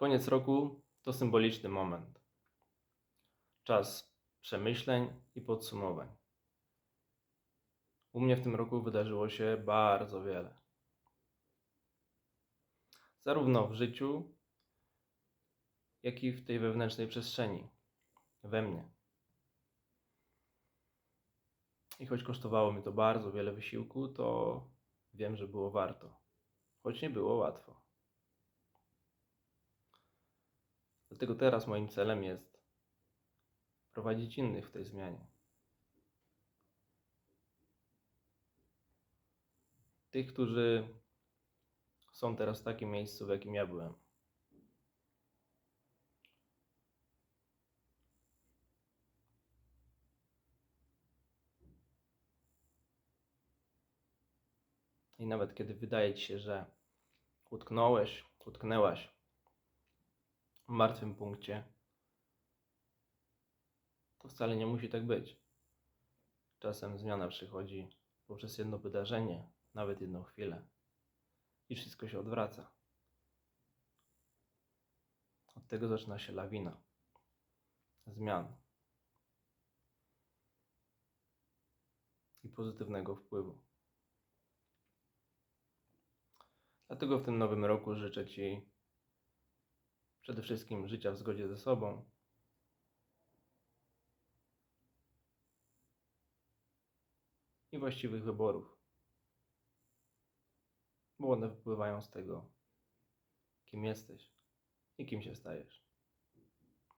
Koniec roku to symboliczny moment. Czas przemyśleń i podsumowań. U mnie w tym roku wydarzyło się bardzo wiele. Zarówno w życiu, jak i w tej wewnętrznej przestrzeni, we mnie. I choć kosztowało mi to bardzo wiele wysiłku, to wiem, że było warto, choć nie było łatwo. Dlatego teraz moim celem jest prowadzić innych w tej zmianie. Tych, którzy są teraz w takim miejscu, w jakim ja byłem. I nawet kiedy wydaje ci się, że utknąłeś, utknęłaś martwym punkcie, to wcale nie musi tak być. Czasem zmiana przychodzi poprzez jedno wydarzenie, nawet jedną chwilę, i wszystko się odwraca. Od tego zaczyna się lawina zmian i pozytywnego wpływu. Dlatego w tym nowym roku życzę Ci przede wszystkim życia w zgodzie ze sobą, i właściwych wyborów, bo one wypływają z tego, kim jesteś i kim się stajesz.